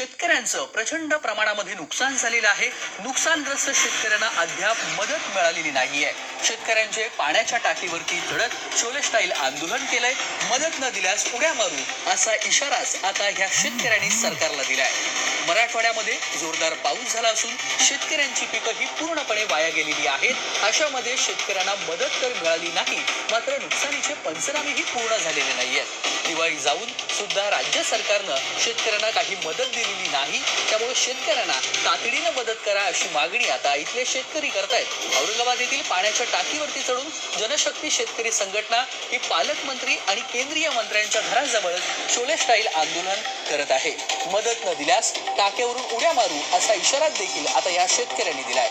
शेतकऱ्यांचं प्रचंड प्रमाणामध्ये नुकसान झालेलं आहे. नुकसानग्रस्त शेतकऱ्यांना अद्याप मदत मिळालेली नाहीये. शेतकऱ्यांचे पाण्याच्या टाकीवरती चढत शोले स्टाईल आंदोलन केलंय मदत न दिल्यास उड्या मारू असा इशाराच आता ह्या शेतकऱ्यांनी सरकारला दिलाय. मराठवाड्यामध्ये जोरदार पाऊस झाला असून शेतकऱ्यांची पिकं ही पूर्णपणे वाया गेलेली आहेत. अशामध्ये शेतकऱ्यांना मदत तर मिळाली नाही मात्र नुकसानीचे पंचनामेही पूर्ण झालेले नाहीयेत. दिवाळी जाऊन सुद्धा राज्य सरकारनं शेतकऱ्यांना काही मदत दिलेली नाही त्यामुळे शेतकऱ्यांना तातडीनं मदत करा अशी मागणी आता इथले शेतकरी करतायत. औरंगाबाद येथील पाण्याच्या टाकीवरती चढून जनशक्ती शेतकरी संघटना ही पालकमंत्री आणि केंद्रीय मंत्र्यांच्या घराजवळच शोले स्टाईल आंदोलन करत आहे. मदत न दिल्यास टाक्यावरून उड्या मारू असा इशारा देखील आता या शेतकऱ्यांनी दिलाय.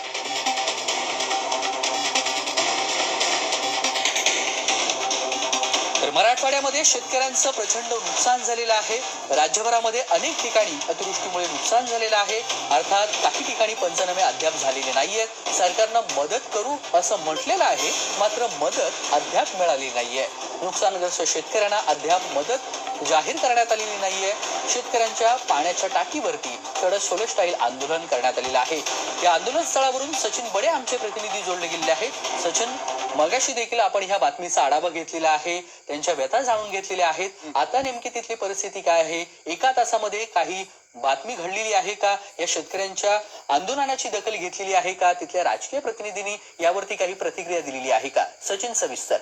मराठवाड्यामध्ये शेतकऱ्यांचं प्रचंड नुकसान झालेलं आहे. राज्यभरामध्ये अनेक ठिकाणी अतिवृष्टीमुळे नुकसान झालेलं आहे. अर्थात काही ठिकाणी पंचनामे अद्याप झालेले नाहीयेत. सरकारनं मदत करू असं म्हटलेलं आहे. मात्र मदत अद्याप मिळाली नाहीये. नुकसानग्रस्त शेतकऱ्यांना अद्याप मदत जाहीर करण्यात आलेली नाहीये. शेतकऱ्यांच्या पाण्याच्या टाकीवरती कडक सोलर स्टाईल आंदोलन करण्यात आलेलं आहे. या आंदोलन स्थळावरून सचिन बडे आमचे प्रतिनिधी जोडले गेलेले आहेत. सचिन मगाशी देखील आपण ह्या बातमीचा आढावा घेतलेला आहे. त्यांच्या व्यथा जाणून घेतलेल्या आहेत. आता नेमकी तिथली परिस्थिती काय आहे? एका तासामध्ये काही बातमी घडलेली आहे का? या शेतकऱ्यांच्या आंदोलनाची दखल घेतलेली आहे का? तिथल्या राजकीय प्रतिनिधींनी यावरती काही प्रतिक्रिया दिलेली आहे का? सचिन सविस्तर.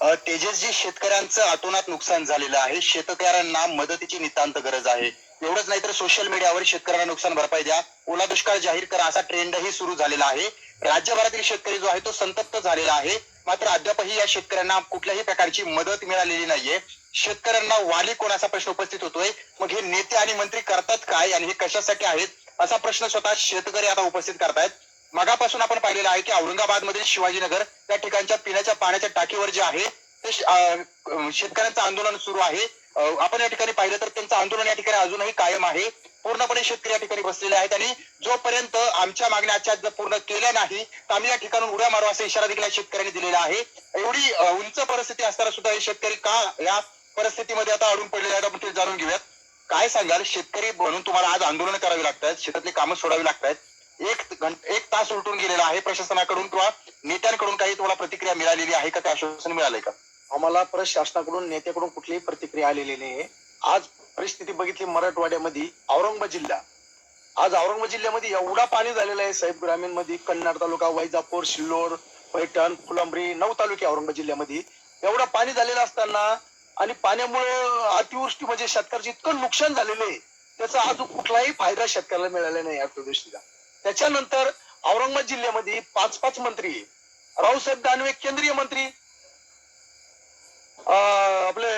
तेजसजी शेतकऱ्यांचं आतोनात नुकसान झालेलं आहे. शेतकऱ्यांना मदतीची नितांत गरज आहे. एवढंच नाही तर सोशल मीडियावर शेतकऱ्यांना नुकसान भरपाई द्या. ओला दुष्काळ जाहीर करा. असा ट्रेंडही सुरू झालेला आहे. राज्यभरातील शेतकरी जो आहे तो संतप्त झालेला आहे. मात्र अद्यापही या शेतकऱ्यांना कुठल्याही प्रकारची मदत मिळालेली नाहीये. शेतकऱ्यांना वाली कोणाचा प्रश्न उपस्थित होतोय? मग हे नेते आणि मंत्री करतात काय? आणि हे कशासाठी आहेत? असा प्रश्न स्वतः शेतकरी आता उपस्थित करतायत. मगापासून आपण पाहिलेलं आहे की औरंगाबाद मधील शिवाजीनगर त्या ठिकाणच्या पिण्याच्या पाण्याच्या टाकीवर जे आहे ते शेतकऱ्यांचं आंदोलन सुरू आहे. आपण या ठिकाणी पाहिलं तर त्यांचं आंदोलन या ठिकाणी अजूनही कायम आहे. पूर्णपणे शेतकरी या ठिकाणी बसलेले आहेत आणि जोपर्यंत आमच्या मागण्या आजच्या जर पूर्ण केल्या नाही तर आम्ही या ठिकाणून उड्या मारू असा इशारा देखील या शेतकऱ्यांनी दिलेला आहे. एवढी उंच परिस्थिती असताना सुद्धा हे शेतकरी का या परिस्थितीमध्ये आता अडून पडलेले आहेत आपण ते जाणून घेऊयात. काय सांगाल? शेतकरी म्हणून तुम्हाला आज आंदोलन करावी लागतात शेतातली कामं सोडावी लागतात एक एक तास उलटून गेलेला आहे प्रशासनाकडून किंवा नेत्यांकडून काही तुम्हाला प्रतिक्रिया मिळालेली आहे का? ते आश्वासन मिळालंय का? आम्हाला प्रशासनाकडून नेत्याकडून कुठलीही प्रतिक्रिया आलेली नाही आज परिस्थिती बघितली मराठवाड्यामध्ये औरंगाबाद जिल्हा आज औरंगाबाद जिल्ह्यामध्ये एवढा पाणी झालेला आहे साहेब ग्रामीणमध्ये कन्नड तालुका वैजापूर सिल्लोड पैठण फुलंब्री नऊ तालुके औरंगाबाद जिल्ह्यामध्ये. एवढा पाणी झालेलं असताना आणि पाण्यामुळे अतिवृष्टी म्हणजे शेतकऱ्याचे इतकं नुकसान झालेलं आहे. त्याचा आज कुठलाही फायदा शेतकऱ्याला मिळाला नाही या त्याच्यानंतर औरंगाबाद जिल्ह्यामध्ये पाच पाच मंत्री रावसाहेब दानवे केंद्रीय मंत्री आपले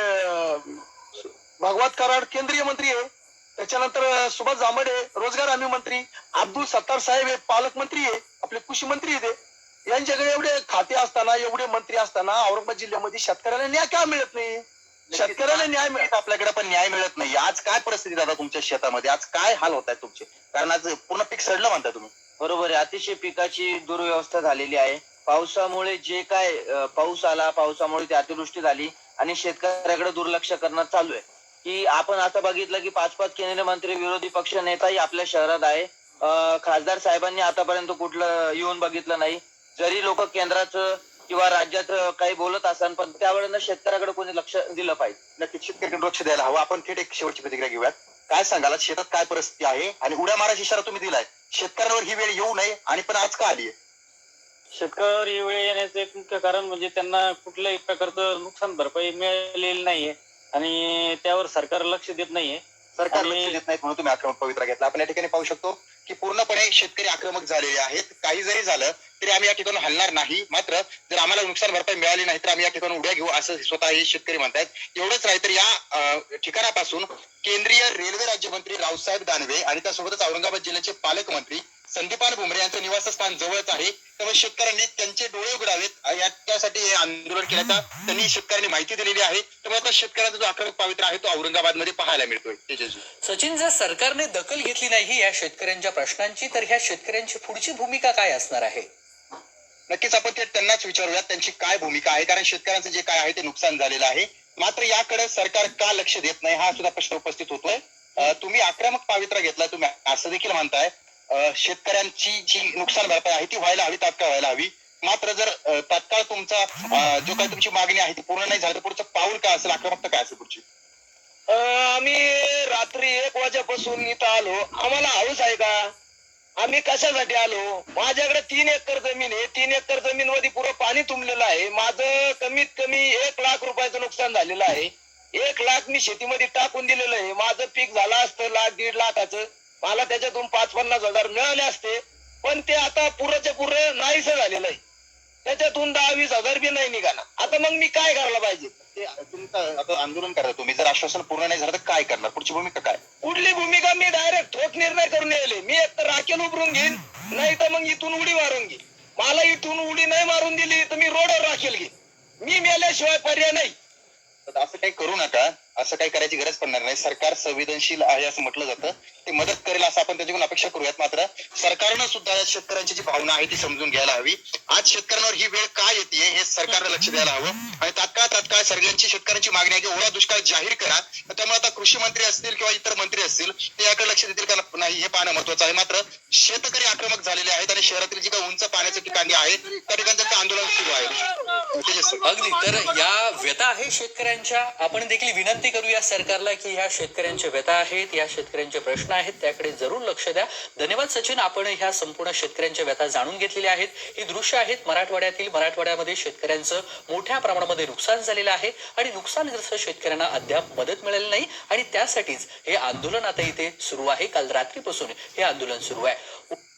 भागवत कराड केंद्रीय मंत्री आहे. त्याच्यानंतर सुभाष जांभडे रोजगार हमी मंत्री अब्दुल सत्तार साहेब हे पालकमंत्री आहे आपले कृषी मंत्री आहे यांच्याकडे एवढे खाते असताना एवढे मंत्री असताना औरंगाबाद जिल्ह्यामध्ये शेतकऱ्यांना न्याय का मिळत नाही? शेतकऱ्याला न्याय मिळत आपल्याकडे पण न्याय मिळत नाही. आज काय परिस्थिती दादा तुमच्या शेतामध्ये? आज काय हाल होत आहेत तुमचे? कारण आज पूर्ण पीक सडलं म्हणता तुम्ही. बरोबर आहे. अतिशय पिकाची दुर्व्यवस्था झालेली आहे. पावसामुळे जे काय पाऊस आला पावसामुळे ती अतिवृष्टी झाली आणि शेतकऱ्याकडे दुर्लक्ष करणं चालू आहे. की आपण आता बघितलं की पाच पाच केंद्रीय मंत्री विरोधी पक्ष नेताही आपल्या शहरात आहे. खासदार साहेबांनी आतापर्यंत कुठलं येऊन बघितलं नाही. जरी लोक केंद्राचं किंवा राज्यात काही बोलत असन पण त्यावेळेला शेतकऱ्याकडे कोणी लक्ष दिलं पाहिजे. नक्कीच शेतकऱ्यांकडे लक्ष द्यायला हवं. आपण थेट एक शेवटची प्रतिक्रिया घेऊयात. काय सांगाल? शेतात काय परिस्थिती आहे? आणि उड्या मारायचा इशारा तुम्ही दिलाय. शेतकऱ्यांवर ही वेळ येऊ नये आणि पण आज का आली आहे? शेतकरी वेळ येण्याचं एक मुख्य कारण म्हणजे त्यांना कुठल्याही प्रकारचं नुकसान भरपाई मिळालेली नाहीये. आणि त्यावर सरकार लक्ष देत नाहीये. सरकार लक्ष देत नाहीत म्हणून तुम्ही आक्रमक पवित्रा घेतला. आपण या ठिकाणी पाहू शकतो की पूर्णपणे शेतकरी आक्रमक झालेले आहेत. काही जरी झालं तरी आम्ही या ठिकाणी हलणार नाही. मात्र जर आम्हाला नुकसान भरपाई मिळाली नाही तर आम्ही या ठिकाणी उड्या घेऊ असं स्वतः हे शेतकरी म्हणतात एवढंच नाही तर या ठिकाणापासून केंद्रीय रेल्वे राज्यमंत्री रावसाहेब दानवे आणि त्यासोबतच औरंगाबाद जिल्ह्याचे पालकमंत्री संदीपान भुमरे यांचं निवासस्थान जवळच आहे. त्यामुळे शेतकऱ्यांनी त्यांचे डोळे उघडावेत. या- त्यासाठी हे आंदोलन केल्याचा त्यांनी शेतकऱ्यांनी माहिती दिलेली आहे. त्यामुळे आता शेतकऱ्यांचा जो आक्रमक पावित्र आहे तो औरंगाबादमध्ये पाहायला मिळतोय. सचिन जर सरकारने दखल घेतली नाही या शेतकऱ्यांच्या प्रश्नांची तर ह्या शेतकऱ्यांची पुढची भूमिका काय असणार आहे? नक्कीच आपण ते त्यांनाच विचारूयात त्यांची काय भूमिका आहे? कारण शेतकऱ्यांचं जे काय आहे ते नुकसान झालेलं आहे. मात्र याकडे सरकार का लक्ष देत नाही हा सुद्धा प्रश्न उपस्थित होतोय. तुम्ही आक्रमक पावित्रा घेतला तुम्ही असं देखील म्हणताय. शेतकऱ्यांची जी नुकसान भरपाई आहे ती व्हायला हवी तात्काळ व्हायला हवी. मात्र जर तात्काळ तुमचा जो काही तुमची मागणी आहे ती पूर्ण नाही झाली तर पुढचं पाऊल काय असेल? आक्रमकता काय असेल पुढची? आम्ही रात्री एक वाजेपासून इथं आलो. आम्हाला हाऊस आहे का? आम्ही कशासाठी आलो? माझ्या तीन एकर जमीन आहे. तीन एकर जमीन मध्ये पुरं पाणी तुंबलेलं आहे. माझं कमीत कमी एक लाख रुपयाचं नुकसान झालेलं आहे. एक लाख मी शेतीमध्ये टाकून दिलेलं आहे. माझं पीक झालं असतं लाख दीड लाखाचं. मला त्याच्यातून पाच पन्नास हजार मिळाले असते. पण ते आता पुरंच्या पुर नाहीस झालेलं आहे. त्याच्यातून दहा वीस हजार बी नाही निघाला. आता मग मी काय करायला पाहिजे? ते तुमचं आता आंदोलन करता तुम्ही. जर आश्वासन पूर्ण नाही झालं तर काय करणार? पुढची भूमिका काय? कुठली मी डायरेक्ट ठोक निर्णय करून यायले मी एक तर राखेल उभरून घेईन नाही तर मग इथून उडी मारून घेईन मला इथून उडी नाही मारून दिली तर मी रोडवर राखेल घे. मी मेल्याशिवाय पर्याय नाही. असं काही करू नका. असं काही करायची गरज पडणार नाही. सरकार संवेदनशील आहे असं म्हटलं जातं. ते मदत करेल असं आपण त्याच्याकडून अपेक्षा करूयात मात्र. सरकारनं सुद्धा या शेतकऱ्यांची जी भावना आहे ती समजून घ्यायला हवी. आज शेतकऱ्यांवर ही वेळ काय येते हे सरकारनं लक्ष द्यायला हवं. आणि तात्काळ तात्काळ सगळ्यांची शेतकऱ्यांची मागणी आहे की ओला दुष्काळ जाहीर करा. त्यामुळे आता कृषी मंत्री असतील किंवा इतर मंत्री असतील ते याकडे लक्ष देतील का नाही हे पाहणं महत्वाचं आहे. मात्र शेतकरी आक्रमक झालेले आहेत आणि शहरातील जी काही उंच पाण्याची ठिकाणी आहेत त्या ठिकाणी त्यांचं आंदोलन सुरू आहे. अगदी. तर या व्यथा आहे शेतकऱ्यांच्या. आपण देखील विनंती विनंती करूया सरकारला की ह्या शेतकऱ्यांच्या व्यथा आहेत या शेतकऱ्यांचे प्रश्न आहेत त्याकडे जरूर लक्ष द्या. धन्यवाद सचिन आपण ह्या संपूर्ण शेतकऱ्यांच्या व्यथा जाणून घेतलेल्या आहेत. ही दृश्य आहेत मराठवाड्यातील. मराठवाड्यामध्ये शेतकऱ्यांचं मोठ्या प्रमाणामध्ये नुकसान झालेलं आहे आणि नुकसानग्रस्त शेतकऱ्यांना अद्याप मदत मिळाली नाही आणि त्यासाठीच हे आंदोलन आता इथे सुरू आहे. काल रात्रीपासून हे आंदोलन सुरू आहे.